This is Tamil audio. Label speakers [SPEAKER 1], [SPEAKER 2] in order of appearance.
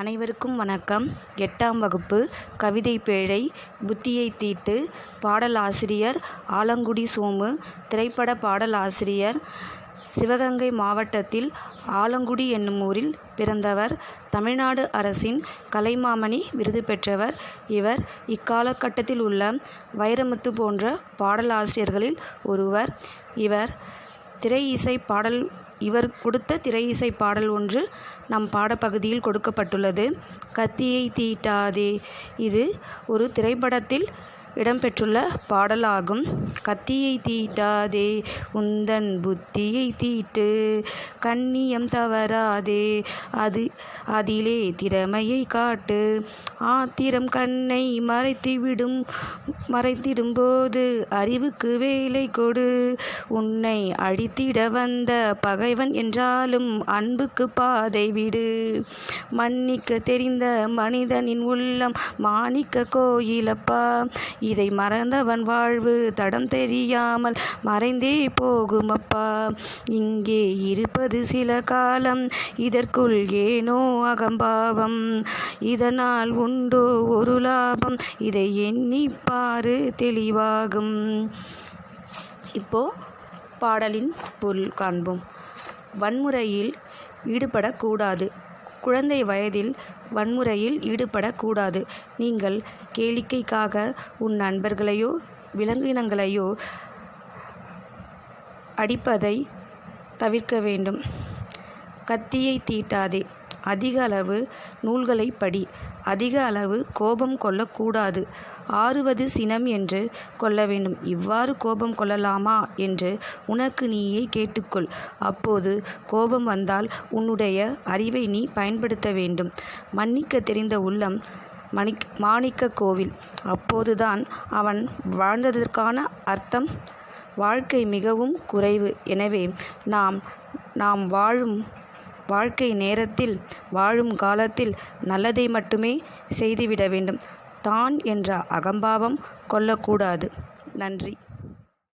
[SPEAKER 1] அனைவருக்கும் வணக்கம். எட்டாம் வகுப்பு கவிதை பேழை புத்தியை தீட்டு பாடலாசிரியர் ஆலங்குடி சோமு திரைப்பட பாடலாசிரியர் சிவகங்கை மாவட்டத்தில் ஆலங்குடி என்னும் ஊரில் பிறந்தவர் தமிழ்நாடு அரசின் கலைமாமணி விருது பெற்றவர். இவர் இக்காலகட்டத்தில் உள்ள வைரமுத்து போன்ற பாடலாசிரியர்களில் ஒருவர். இவர் திரை இசை பாடல் இவர் கொடுத்த திரை இசை பாடல் ஒன்று நம் பாடப்பகுதியில் கொடுக்கப்பட்டுள்ளது. கத்தியை தீட்டாதே. இது ஒரு திரைப்படத்தில் இடம்பெற்றுள்ள பாடலாகும். கத்தியை தீட்டாதே உந்தன் புத்தியை தீட்டு கண்ணியம் தவறாதே அது அதிலே திறமையை காட்டு. ஆத்திரம் கண்ணை மறைத்துவிடும் மறைத்திடும்போது அறிவுக்கு வேலை கொடு. உன்னை அழித்திட வந்த பகைவன் என்றாலும் அன்புக்கு பாதை விடு. மன்னிக்க தெரிந்த மனிதனின் உள்ளம் மாணிக்க கோயிலப்பா இதை மறந்தவன் வாழ்வு தடம் தெரியாமல் மறைந்தே போகுமப்பா. இங்கே இருப்பது சில காலம் இதற்குள் ஏனோ அகம்பாவம். இதனால் உண்டோ ஒரு லாபம். இதை எண்ணிப்பாரு தெளிவாகும். இப்போ பாடலின் பொருள் காண்போம். வன்முறையில் ஈடுபடக்கூடாது. குழந்தை வயதில் வன்முறையில் ஈடுபடக்கூடாது. நீங்கள் கேளிக்கைக்காக உன் நண்பர்களையோ விலங்கினங்களையோ அடிப்பதை தவிர்க்க வேண்டும். கத்தியை தீட்டாதே. அதிக அளவு நூல்களை படி அதிக அளவு கோபம் கொள்ளக்கூடாது. ஆறுவது சினம் என்று கொள்ள வேண்டும். இவ்வாறு கோபம் கொள்ளலாமா என்று உனக்கு நீயே கேட்டுக்கொள். அப்போது கோபம் வந்தால் உன்னுடைய அறிவை நீ பயன்படுத்த வேண்டும். மன்னிக்க தெரிந்த உள்ளம் மணிக் மாணிக்க கோவில். அப்போதுதான் அவன் வாழ்ந்ததற்கான அர்த்தம் வாழ்க்கை மிகவும் குறைவு. எனவே நாம் நாம் வாழும் வாழ்க்கை நேரத்தில் வாழும் காலத்தில் நல்லதை மட்டுமே செய்துவிட வேண்டும். தான் என்ற அகம்பாவம் கொள்ளக்கூடாது. நன்றி.